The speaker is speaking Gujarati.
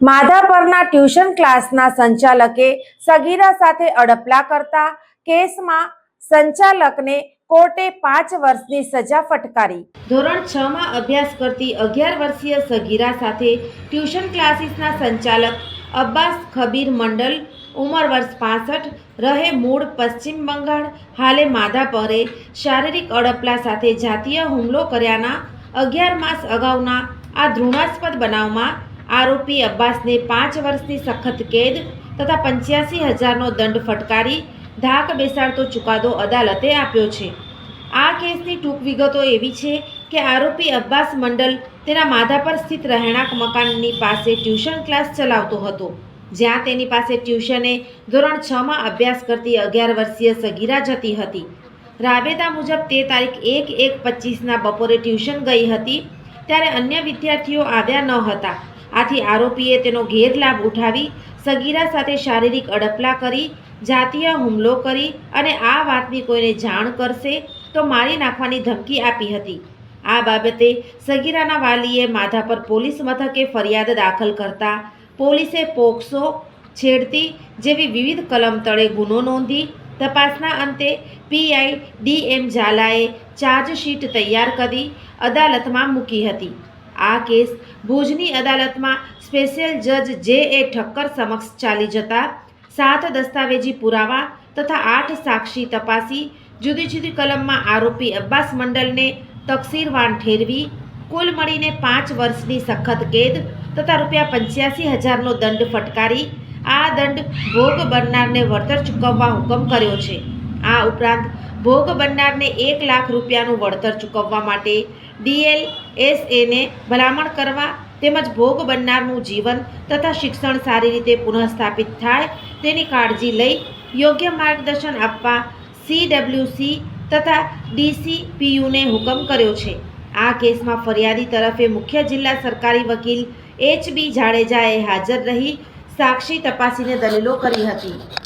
માધાપરના ટ્યુશન ક્લાસના સંચાલકે સગીરા સાથે અડપલા કરતા કેસમાં સંચાલકને કોર્ટે પાંચ વર્ષની સજા ફટકારી. ધોરણ છ માં અભ્યાસ કરતી અગિયાર વર્ષીય સગીરા સાથે ટ્યુશન ક્લાસીસના સંચાલક અબ્બાસ ખબીર મંડલ, ઉંમર વર્ષ પાસઠ, રહે મૂળ પશ્ચિમ બંગાળ, હાલે માધાપરે શારીરિક અડપલા સાથે જાતીય હુમલો કર્યાના અગિયાર માસ અગાઉના આ ધૃણાસ્પદ બનાવમાં આરોપી અબ્બાસને પાંચ વર્ષની સખત કેદ તથા પંચ્યાસી હજારનો દંડ ફટકારી ધાક બેસાડતો ચુકાદો અદાલતે આપ્યો છે. આ કેસની ટૂંક વિગતો એવી છે કે આરોપી અબ્બાસ મંડલ તેના માધા પર સ્થિત રહેણાંક મકાનની પાસે ટ્યુશન ક્લાસ ચલાવતો હતો, જ્યાં તેની પાસે ટ્યુશને ધોરણ છમાં અભ્યાસ કરતી અગિયાર વર્ષીય સગીરા જતી હતી. રાબેતા મુજબ તે તારીખ એક એક પચીસના બપોરે ટ્યુશન ગઈ હતી, ત્યારે અન્ય વિદ્યાર્થીઓ આવ્યા ન હતા. આથી આરોપીએ તેનો ગેરલાભ ઉઠાવી સગીરા સાથે શારીરિક અડપલા કરી, જાતીય હુમલો કરી અને આ વાતની કોઈને જાણ કરશે તો મારી નાખવાની ધમકી આપી હતી. આ બાબતે સગીરાના વાલીએ માધાપર પોલીસ મથકે ફરિયાદ દાખલ કરતા પોલીસે પોક્સો છેડતી જેવી વિવિધ કલમ તળે ગુનો નોંધી, તપાસના અંતે પીઆઈ ડીએમ ઝાલાએ ચાર્જશીટ તૈયાર કરી અદાલતમાં મૂકી હતી. આ કેસ ભુજની અદાલતમાં સ્પેશિયલ જજ જે એ ઠક્કર સમક્ષ ચાલી જતા, સાત દસ્તાવેજી પુરાવા તથા આઠ સાક્ષી તપાસી, જુદી જુદી કલમમાં આરોપી અબ્બાસ મંડલને તકસીરવાન ઠેરવી, કુલ મળીને પાંચ વર્ષની સખત કેદ તથા રૂપિયા પંચ્યાસી હજારનો દંડ ફટકારી, આ દંડ ભોગ બનનારને વળતર ચૂકવવા હુકમ કર્યો છે. આ ઉપરાંત ભોગ બનનારને એક લાખ રૂપિયાનું વળતર ચૂકવવા માટે ડીએલ એસએને ભલામણ કરવા તેમજ ભોગ બનનારનું જીવન તથા શિક્ષણ સારી રીતે પુનઃસ્થાપિત થાય તેની કાળજી લઈ યોગ્ય માર્ગદર્શન આપવા સીડબ્લ્યુસી તથા ડીસીપીયુને હુકમ કર્યો છે. આ કેસમાં ફરિયાદી તરફે મુખ્ય જિલ્લા સરકારી વકીલ એચ બી જાડેજાએ હાજર રહી સાક્ષી તપાસીને દલીલો કરી હતી.